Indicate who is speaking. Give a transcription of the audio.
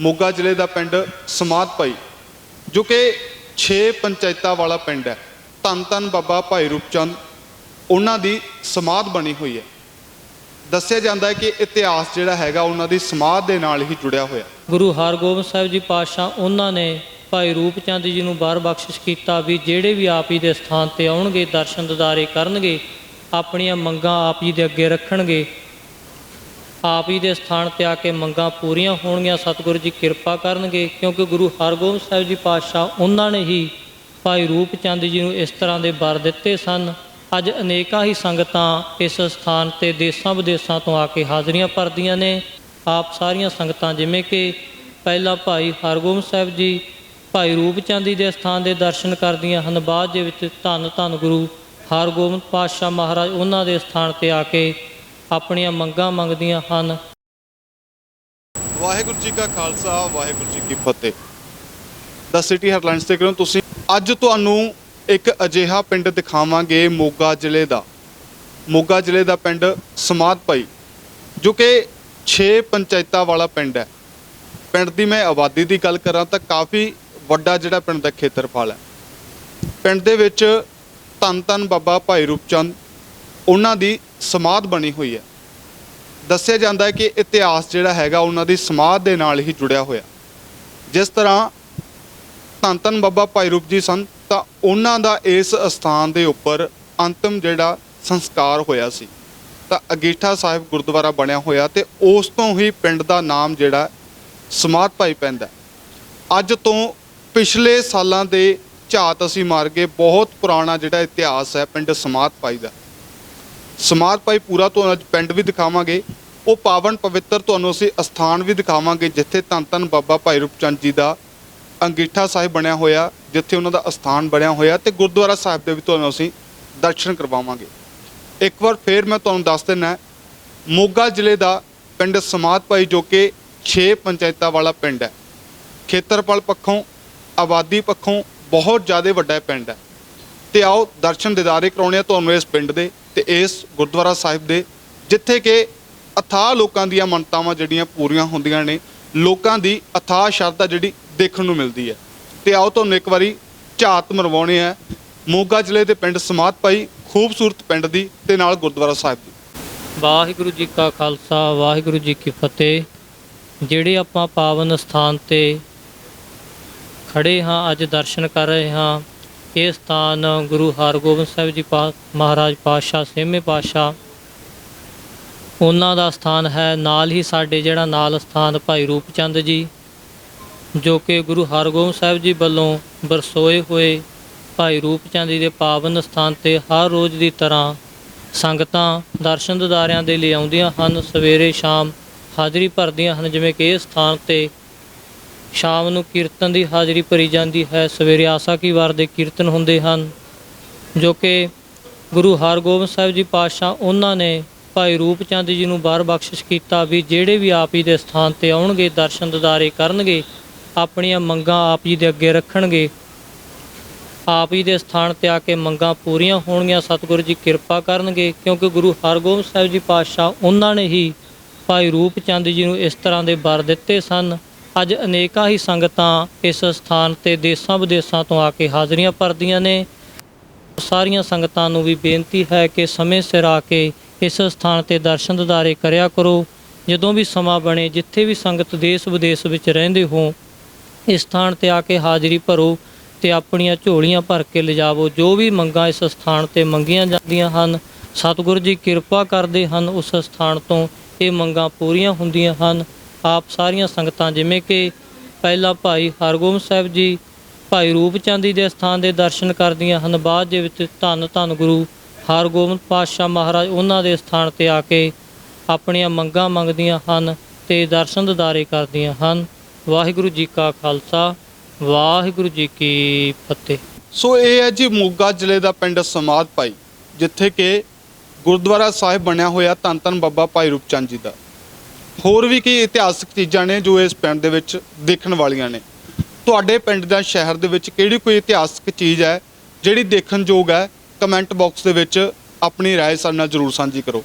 Speaker 1: ਮੋਗਾ ਜ਼ਿਲ੍ਹੇ ਦਾ ਪਿੰਡ ਸਮਾਧ ਭਾਈ, ਜੋ ਕਿ 6 ਪੰਚਾਇਤਾਂ ਵਾਲਾ ਪਿੰਡ ਹੈ। ਧੰਨ ਧੰਨ ਬਾਬਾ ਭਾਈ ਰੂਪਚੰਦ, ਉਹਨਾਂ ਦੀ ਸਮਾਧ ਬਣੀ ਹੋਈ ਹੈ। ਦੱਸਿਆ ਜਾਂਦਾ ਹੈ ਕਿ ਇਤਿਹਾਸ ਜਿਹੜਾ ਹੈਗਾ ਉਹਨਾਂ ਦੀ ਸਮਾਧ ਦੇ ਨਾਲ ਹੀ ਜੁੜਿਆ ਹੋਇਆ।
Speaker 2: ਗੁਰੂ ਹਰਗੋਬਿੰਦ ਸਾਹਿਬ ਜੀ ਪਾਤਸ਼ਾਹ, ਉਹਨਾਂ ਨੇ ਭਾਈ ਰੂਪਚੰਦ ਜੀ ਨੂੰ ਬਾਰ ਬਖਸ਼ਿਸ਼ ਕੀਤਾ ਵੀ ਜਿਹੜੇ ਵੀ ਆਪ ਜੀ ਦੇ ਸਥਾਨ ਤੇ ਆਉਣਗੇ ਦਰਸ਼ਨ ਦਿਦਾਰੇ ਕਰਨਗੇ, ਆਪਣੀਆਂ ਮੰਗਾਂ ਆਪ ਜੀ ਦੇ ਅੱਗੇ ਰੱਖਣਗੇ ਆਪ ਜੀ ਦੇ ਸਥਾਨ ਤੇ ਆ ਕੇ ਮੰਗਾਂ ਪੂਰੀਆਂ ਹੋਣਗੀਆਂ, ਸਤਿਗੁਰੂ ਜੀ ਕਿਰਪਾ ਕਰਨਗੇ, ਕਿਉਂਕਿ ਗੁਰੂ ਹਰਗੋਬਿੰਦ ਸਾਹਿਬ ਜੀ ਪਾਤਸ਼ਾਹ ਉਹਨਾਂ ਨੇ ਹੀ ਭਾਈ ਰੂਪ ਚੰਦ ਜੀ ਨੂੰ ਇਸ ਤਰ੍ਹਾਂ ਦੇ ਵਰ ਦਿੱਤੇ ਸਨ। ਅੱਜ ਅਨੇਕਾਂ ਹੀ ਸੰਗਤਾਂ ਇਸ ਸਥਾਨ ਤੇ ਦੇਸਾਂ ਵਿਦੇਸਾਂ ਤੋਂ ਆ ਕੇ ਹਾਜ਼ਰੀਆਂ ਭਰਦੀਆਂ ਨੇ। ਆਪ ਸਾਰੀਆਂ ਸੰਗਤਾਂ ਜਿਵੇਂ ਕਿ ਪਹਿਲਾਂ ਭਾਈ ਹਰਗੋਬਿੰਦ ਸਾਹਿਬ ਜੀ, ਭਾਈ ਰੂਪਚੰਦ ਜੀ ਦੇ ਸਥਾਨ ਦੇ ਦਰਸ਼ਨ ਕਰਦੀਆਂ ਹਨ, ਬਾਅਦ ਦੇ ਵਿੱਚ ਧੰਨ ਧੰਨ ਗੁਰੂ ਹਰਗੋਬਿੰਦ ਪਾਤਸ਼ਾਹ ਮਹਾਰਾਜ ਉਹਨਾਂ ਦੇ ਸਥਾਨ ਤੇ ਆ ਕੇ ਆਪਣੀਆਂ ਮੰਗਾਂ ਮੰਗਦੀਆਂ ਹਨ।
Speaker 1: ਵਾਹਿਗੁਰੂ ਜੀ ਕਾ ਖਾਲਸਾ, ਵਾਹਿਗੁਰੂ ਜੀ ਕੀ ਫਤਿਹ। ਦਾ ਸਿਟੀ ਹੈਡਲਾਈਨਸ ਤੇ ਕਰੋ ਤੁਸੀਂ। ਅੱਜ ਤੁਹਾਨੂੰ ਇੱਕ ਅਜਿਹਾ ਪਿੰਡ ਦਿਖਾਵਾਂਗੇ ਮੋਗਾ ਜ਼ਿਲ੍ਹੇ ਦਾ। ਮੋਗਾ ਜ਼ਿਲ੍ਹੇ ਦਾ ਪਿੰਡ ਸਮਾਧ ਭਾਈ, ਜੋ ਕਿ 6 ਪੰਚਾਇਤਾਂ ਵਾਲਾ ਪਿੰਡ ਹੈ। ਪਿੰਡ ਦੀ ਮੈਂ ਆਬਾਦੀ ਦੀ ਗੱਲ ਕਰਾਂ ਤਾਂ ਕਾਫੀ ਵੱਡਾ ਜਿਹੜਾ ਪਿੰਡ ਦਾ ਖੇਤਰਫਲ ਹੈ। ਪਿੰਡ ਦੇ ਵਿੱਚ ਧੰਨ ਧੰਨ ਬਾਬਾ ਭਾਈ ਰੂਪਚੰਦ, ਉਹਨਾਂ ਦੀ ਸਮਾਧ ਬਣੀ ਹੋਈ ਹੈ। ਦੱਸਿਆ ਜਾਂਦਾ ਹੈ ਕਿ ਇਤਿਹਾਸ ਜਿਹੜਾ ਹੈਗਾ ਉਹਨਾਂ ਦੀ ਸਮਾਧ ਦੇ ਨਾਲ ਹੀ ਜੁੜਿਆ ਹੋਇਆ। ਜਿਸ ਤਰ੍ਹਾਂ ਧੰਨ ਧੰਨ ਬਾਬਾ ਭਾਈ ਰੂਪ ਜੀ ਸਨ, ਤਾਂ ਉਹਨਾਂ ਦਾ ਇਸ ਸਥਾਨ ਦੇ ਉੱਪਰ ਅੰਤਮ ਜਿਹੜਾ ਸੰਸਕਾਰ ਹੋਇਆ ਸੀ। ਤਾਂ ਅਗੀਠਾ ਸਾਹਿਬ ਗੁਰਦੁਆਰਾ ਬਣਿਆ ਹੋਇਆ ਤੇ ਉਸ ਤੋਂ ਹੀ ਪਿੰਡ ਦਾ ਨਾਮ ਜਿਹੜਾ ਸਮਾਧ ਭਾਈ ਪੈਂਦਾ ਅੱਜ ਤੋਂ ਪਿਛਲੇ ਸਾਲਾਂ ਦੇ ਝਾਤ ਅਸੀਂ ਮਾਰ ਗਏ ਬਹੁਤ ਪੁਰਾਣਾ ਜਿਹੜਾ ਇਤਿਹਾਸ ਹੈ, ਪਿੰਡ ਸਮਾਧ ਭਾਈ ਦਾ। ਸਮਾਧ ਭਾਈ ਪੂਰਾ ਤੁਹਾਨੂੰ ਅੱਜ ਪਿੰਡ ਵੀ ਦਿਖਾਵਾਂਗੇ। ਉਹ ਪਾਵਨ ਪਵਿੱਤਰ ਤੁਹਾਨੂੰ ਅਸੀਂ ਅਸਥਾਨ ਵੀ ਦਿਖਾਵਾਂਗੇ, ਜਿੱਥੇ ਧੰਨ ਧੰਨ ਬਾਬਾ ਭਾਈ ਰੂਪਚੰਦ ਜੀ ਦਾ ਅੰਗੀਠਾ ਸਾਹਿਬ ਬਣਿਆ ਹੋਇਆ, ਜਿੱਥੇ ਉਹਨਾਂ ਦਾ ਅਸਥਾਨ ਬਣਿਆ ਹੋਇਆ ਤੇ ਗੁਰਦੁਆਰਾ ਸਾਹਿਬ ਦੇ ਵੀ ਤੁਹਾਨੂੰ ਅਸੀਂ ਦਰਸ਼ਨ ਕਰਵਾਵਾਂਗੇ। ਇੱਕ ਵਾਰ ਫੇਰ ਮੈਂ ਤੁਹਾਨੂੰ ਦੱਸ ਦਿੰਨਾ ਮੋਗਾ ਜ਼ਿਲ੍ਹੇ ਦਾ ਪਿੰਡ ਸਮਾਧ ਭਾਈ ਜੋ ਕਿ 6 ਪੰਚਾਇਤਾਂ ਵਾਲਾ ਪਿੰਡ ਹੈ। ਖੇਤਰਫਲ ਪੱਖੋਂ, ਆਬਾਦੀ ਪੱਖੋਂ ਬਹੁਤ ਜ਼ਿਆਦਾ ਵੱਡਾ ਪਿੰਡ ਹੈ। ਤੇ ਆਓ ਦਰਸ਼ਨ ਦਿਦਾਰੇ ਕਰਾਉਣੇ ਆ ਤੁਹਾਨੂੰ ਇਸ ਪਿੰਡ ਦੇ। ਤੇ ਇਸ ਗੁਰਦੁਆਰਾ ਸਾਹਿਬ ਦੇ ਜਿੱਥੇ ਕਿ ਅਥਾਹ ਲੋਕਾਂ ਦੀਆਂ ਮੰਨਤਾਵਾਂ ਜਿਹੜੀਆਂ ਪੂਰੀਆਂ ਹੁੰਦੀਆਂ ਨੇ, ਲੋਕਾਂ ਦੀ ਅਥਾਹ ਸ਼ਰਧਾ ਜਿਹੜੀ ਦੇਖਣ ਨੂੰ ਮਿਲਦੀ ਹੈ। ਤੇ ਆਓ ਤੁਹਾਨੂੰ ਇੱਕ ਵਾਰੀ ਝਾਤ ਮਰਵਾਉਣੇ ਆ। ਮੋਗਾ ਜ਼ਿਲ੍ਹੇ ਦੇ ਪਿੰਡ ਸਮਾਧ ਭਾਈ ਖੂਬਸੂਰਤ ਪਿੰਡ ਦੀ ਤੇ ਨਾਲ ਗੁਰਦੁਆਰਾ ਸਾਹਿਬ ਦੀ।
Speaker 2: ਵਾਹਿਗੁਰੂ ਜੀ ਕਾ ਖਾਲਸਾ, ਵਾਹਿਗੁਰੂ ਜੀ ਕੀ ਫਤਿਹ। ਜਿਹੜੇ ਆਪਾਂ ਪਾਵਨ ਸਥਾਨ ਤੇ ਖੜੇ ਹਾਂ, ਅੱਜ ਦਰਸ਼ਨ ਕਰ ਰਹੇ ਹਾਂ ਇਹ ਸਥਾਨ ਗੁਰੂ ਹਰਗੋਬਿੰਦ ਸਾਹਿਬ ਜੀ ਪਾ, ਮਹਾਰਾਜ ਪਾਤਸ਼ਾਹ ਸੇਮੇ ਪਾਤਸ਼ਾਹ ਉਹਨਾਂ ਦਾ ਸਥਾਨ ਹੈ। ਨਾਲ ਹੀ ਸਾਡੇ ਜਿਹੜਾ ਨਾਲ ਸਥਾਨ ਭਾਈ ਰੂਪਚੰਦ ਜੀ, ਜੋ ਕਿ ਗੁਰੂ ਹਰਗੋਬਿੰਦ ਸਾਹਿਬ ਜੀ ਵੱਲੋਂ ਬਰਸੋਏ ਹੋਏ ਭਾਈ ਰੂਪਚੰਦ ਜੀ ਦੇ ਪਾਵਨ ਸਥਾਨ ਤੇ ਹਰ ਰੋਜ਼ ਦੀ ਤਰ੍ਹਾਂ ਸੰਗਤਾਂ ਦਰਸ਼ਨ ਦਿਦਾਰਿਆਂ ਦੇ ਲਈ ਆਉਂਦੀਆਂ ਹਨ। ਸਵੇਰੇ ਸ਼ਾਮ ਹਾਜ਼ਰੀ ਭਰਦੀਆਂ ਹਨ। ਜਿਵੇਂ ਕਿ ਇਹ ਸਥਾਨ ਤੇ ਸ਼ਾਮ ਨੂੰ ਕੀਰਤਨ ਦੀ ਹਾਜ਼ਰੀ ਭਰੀ ਜਾਂਦੀ ਹੈ। ਸਵੇਰੇ ਆਸਾ ਕੀ ਵਾਰ ਦੇ ਕੀਰਤਨ ਹੁੰਦੇ ਹਨ, ਜੋ ਕਿ ਗੁਰੂ ਹਰਗੋਬਿੰਦ ਸਾਹਿਬ ਜੀ ਪਾਤਸ਼ਾਹ ਉਹਨਾਂ ਨੇ ਭਾਈ ਰੂਪਚੰਦ ਜੀ ਨੂੰ ਬਾਰ ਬਖਸ਼ਿਸ਼ ਕੀਤਾ ਵੀ ਜਿਹੜੇ ਵੀ ਆਪ ਜੀ ਦੇ ਸਥਾਨ ਤੇ ਆਉਣਗੇ, ਦਰਸ਼ਨ ਦਿਦਾਰੇ ਕਰਨਗੇ, ਆਪਣੀਆਂ ਮੰਗਾਂ ਆਪ ਜੀ ਦੇ ਅੱਗੇ ਰੱਖਣਗੇ। ਆਪ ਜੀ ਦੇ ਸਥਾਨ ਤੇ ਆ ਕੇ ਮੰਗਾਂ ਪੂਰੀਆਂ ਹੋਣਗੀਆਂ, ਸਤਿਗੁਰੂ ਜੀ ਕਿਰਪਾ ਕਰਨਗੇ, ਕਿਉਂਕਿ ਗੁਰੂ ਹਰਗੋਬਿੰਦ ਸਾਹਿਬ ਜੀ ਪਾਤਸ਼ਾਹ ਉਹਨਾਂ ਨੇ ਹੀ ਭਾਈ ਰੂਪਚੰਦ ਜੀ ਨੂੰ ਇਸ ਤਰ੍ਹਾਂ ਦੇ ਵਰ ਦਿੱਤੇ ਸਨ। ਅੱਜ ਅਨੇਕਾਂ ਹੀ ਸੰਗਤਾਂ ਇਸ ਸਥਾਨ ਤੇ ਦੇਸਾਂ ਵਿਦੇਸਾਂ ਤੋਂ ਆ ਕੇ ਹਾਜ਼ਰੀਆਂ ਭਰਦੀਆਂ ਨੇ। ਸਾਰੀਆਂ ਸੰਗਤਾਂ ਨੂੰ ਵੀ ਬੇਨਤੀ ਹੈ ਕਿ ਸਮੇਂ ਸਿਰ ਆ ਕੇ ਇਸ ਸਥਾਨ ਤੇ ਦਰਸ਼ਨ ਦਿਦਾਰੇ ਕਰਿਆ ਕਰੋ। ਜਦੋਂ ਵੀ ਸਮਾਂ ਬਣੇ, ਜਿੱਥੇ ਵੀ ਸੰਗਤ ਦੇਸ਼ ਵਿਦੇਸ਼ ਵਿੱਚ ਰਹਿੰਦੇ ਹੋ ਇਸ ਸਥਾਨ ਤੇ ਆ ਕੇ ਹਾਜ਼ਰੀ ਭਰੋ ਤੇ ਆਪਣੀਆਂ ਝੋਲੀਆਂ ਭਰ ਕੇ ਲਿਜਾਵੋ। ਜੋ ਵੀ ਮੰਗਾਂ ਇਸ ਸਥਾਨ ਤੇ ਮੰਗੀਆਂ ਜਾਂਦੀਆਂ ਹਨ, ਸਤਿਗੁਰੂ ਜੀ ਕਿਰਪਾ ਕਰਦੇ ਹਨ, ਉਸ ਸਥਾਨ ਤੋਂ ਇਹ ਮੰਗਾਂ ਪੂਰੀਆਂ ਹੁੰਦੀਆਂ ਹਨ। ਆਪ ਸਾਰੀਆਂ ਸੰਗਤਾਂ, ਜਿਵੇਂ ਕਿ ਪਹਿਲਾਂ ਭਾਈ ਹਰਗੋਬਿੰਦ ਸਾਹਿਬ ਜੀ, ਭਾਈ ਰੂਪਚੰਦ ਜੀ ਦੇ ਸਥਾਨ ਦੇ ਦਰਸ਼ਨ ਕਰਦੀਆਂ ਹਨ। ਬਾਅਦ ਦੇ ਵਿੱਚ ਧੰਨ ਧੰਨ ਗੁਰੂ ਹਰਗੋਬਿੰਦ ਪਾਤਸ਼ਾਹ ਮਹਾਰਾਜ ਉਹਨਾਂ ਦੇ ਸਥਾਨ ਤੇ ਆ ਕੇ ਆਪਣੀਆਂ ਮੰਗਾਂ ਮੰਗਦੀਆਂ ਹਨ ਤੇ ਦਰਸ਼ਨ ਦਿਦਾਰੇ ਕਰਦੀਆਂ ਹਨ। ਵਾਹਿਗੁਰੂ ਜੀ ਕਾ ਖਾਲਸਾ, ਵਾਹਿਗੁਰੂ ਜੀ ਕੀ ਫਤਿਹ।
Speaker 1: ਸੋ ਇਹ ਹੈ ਜੀ ਮੋਗਾ ਜ਼ਿਲ੍ਹੇ ਦਾ ਪਿੰਡ ਸਮਾਧ ਭਾਈ, ਜਿੱਥੇ ਕਿ ਗੁਰਦੁਆਰਾ ਸਾਹਿਬ ਬਣਿਆ ਹੋਇਆ ਧੰਨ ਧੰਨ ਬਾਬਾ ਭਾਈ ਰੂਪਚੰਦ ਜੀ ਦਾ। ਹੋਰ ਵੀ ਕਈ ਇਤਿਹਾਸਕ ਚੀਜ਼ਾਂ ਨੇ ਜੋ ਇਸ ਪਿੰਡ ਦੇ ਵਿੱਚ ਦੇਖਣ ਵਾਲੀਆਂ ਨੇ ਤੁਹਾਡੇ ਪਿੰਡ ਦਾ ਸ਼ਹਿਰ ਦੇ ਵਿੱਚ ਕਿਹੜੀ ਕੋਈ ਇਤਿਹਾਸਕ ਚੀਜ਼ ਹੈ ਜਿਹੜੀ ਦੇਖਣ ਯੋਗ ਹੈ ਕਮੈਂਟ ਬਾਕਸ ਦੇ ਵਿੱਚ ਆਪਣੀ رائے ਸਾਡੇ ਨਾਲ ਜ਼ਰੂਰ ਸਾਂਝੀ ਕਰੋ